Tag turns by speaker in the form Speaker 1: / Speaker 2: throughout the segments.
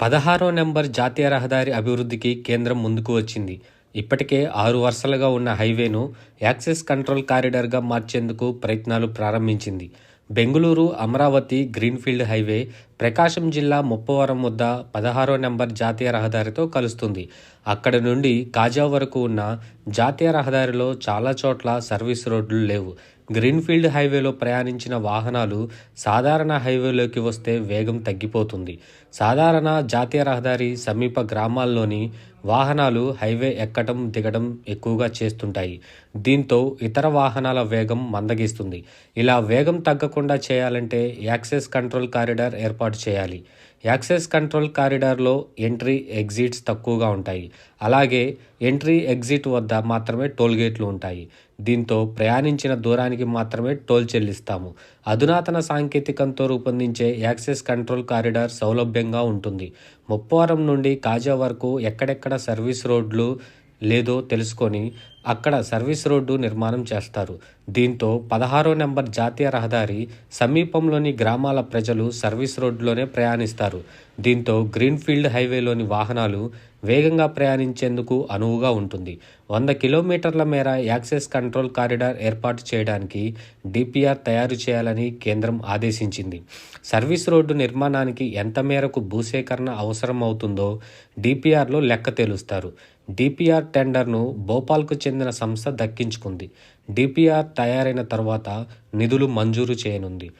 Speaker 1: పదహారో నెంబర్ జాతీయ రహదారి అభివృద్ధికి కేంద్రం ముందుకు వచ్చింది. ఇప్పటికే ఆరు వరుసలుగా ఉన్న హైవేను యాక్సెస్ కంట్రోల్ కారిడార్గా మార్చేందుకు ప్రయత్నాలు ప్రారంభించింది. బెంగళూరు అమరావతి గ్రీన్ఫీల్డ్ హైవే ప్రకాశం జిల్లా ముప్పవరం వద్ద పదహారో నెంబర్ జాతీయ రహదారితో కలుస్తుంది. అక్కడ నుండి కాజా వరకు ఉన్న జాతీయ రహదారిలో చాలా చోట్ల సర్వీస్ రోడ్లు లేవు. గ్రీన్ఫీల్డ్ హైవేలో ప్రయాణించిన వాహనాలు సాధారణ హైవేలోకి వస్తే వేగం తగ్గిపోతుంది. సాధారణ జాతీయ రహదారి సమీప గ్రామాల్లోని వాహనాలు హైవే ఎక్కడం దిగడం ఎక్కువగా చేస్తుంటాయి. దీంతో ఇతర వాహనాల వేగం మందగిస్తుంది. ఇలా వేగం తగ్గకుండా చేయాలంటే యాక్సెస్ కంట్రోల్ కారిడార్ ఏర్పాటు చేయాలి. యాక్సెస్ కంట్రోల్ కారిడార్లో ఎంట్రీ ఎగ్జిట్స్ తక్కువగా ఉంటాయి. అలాగే ఎంట్రీ ఎగ్జిట్ వద్ద మాత్రమే టోల్ గేట్లు ఉంటాయి. దీంతో ప్రయాణించిన దూరానికి మాత్రమే టోల్ చెల్లిస్తాము. అధునాతన సాంకేతికంతో రూపొందించే యాక్సెస్ కంట్రోల్ కారిడార్ సౌలభ్యంగా ఉంటుంది. ముప్పవరం నుండి కాజా వరకు ఎక్కడెక్కడ సర్వీస్ రోడ్లు లేదో తెలుసుకొని అక్కడ సర్వీస్ రోడ్డు నిర్మాణం చేస్తారు. దీంతో పదహారో నెంబర్ జాతీయ రహదారి సమీపంలోని గ్రామాల ప్రజలు సర్వీస్ రోడ్లోనే ప్రయాణిస్తారు. దీంతో గ్రీన్ఫీల్డ్ హైవేలోని వాహనాలు వేగంగా ప్రయాణించేందుకు అనువుగా ఉంటుంది. వంద కిలోమీటర్ల మేర యాక్సెస్ కంట్రోల్ కారిడార్ ఏర్పాటు చేయడానికి డిపిఆర్ తయారు చేయాలని కేంద్రం ఆదేశించింది. సర్వీస్ రోడ్డు నిర్మాణానికి ఎంత మేరకు భూసేకరణ అవసరం అవుతుందో డిపిఆర్లో లెక్క తేలుస్తారు. డిపిఆర్ టెండర్ను భోపాల్కు చెందిన చెందిన సంస్థ దక్కించుకుంది. డిపిఆర్ తయారైన తర్వాత నిధులు మంజూరు చేయనుంది.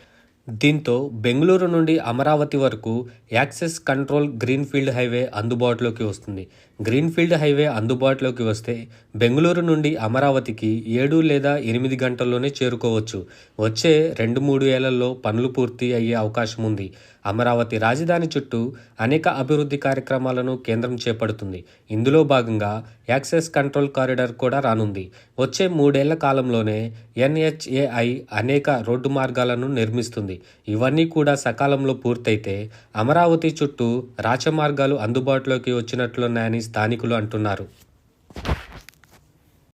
Speaker 1: దీంతో బెంగళూరు నుండి అమరావతి వరకు యాక్సెస్ కంట్రోల్ గ్రీన్ఫీల్డ్ హైవే అందుబాటులోకి వస్తుంది. గ్రీన్ఫీల్డ్ హైవే అందుబాటులోకి వస్తే బెంగళూరు నుండి అమరావతికి ఏడు లేదా ఎనిమిది గంటల్లోనే చేరుకోవచ్చు. వచ్చే రెండు మూడు ఏళ్ళలో పనులు పూర్తి అయ్యే అవకాశం ఉంది. అమరావతి రాజధాని చుట్టూ అనేక అభివృద్ధి కార్యక్రమాలను కేంద్రం చేపడుతుంది. ఇందులో భాగంగా యాక్సెస్ కంట్రోల్ కారిడార్ కూడా రానుంది. వచ్చే మూడేళ్ళ కాలంలోనే ఎన్హెచ్ఏఐ అనేక రోడ్డు మార్గాలను నిర్మిస్తుంది. ఇవన్నీ కూడా సకాలంలో పూర్తయితే అమరావతి చుట్టూ రాచమార్గాలు అందుబాటులోకి వచ్చినట్లున్నాయని స్థానికులు అంటున్నారు.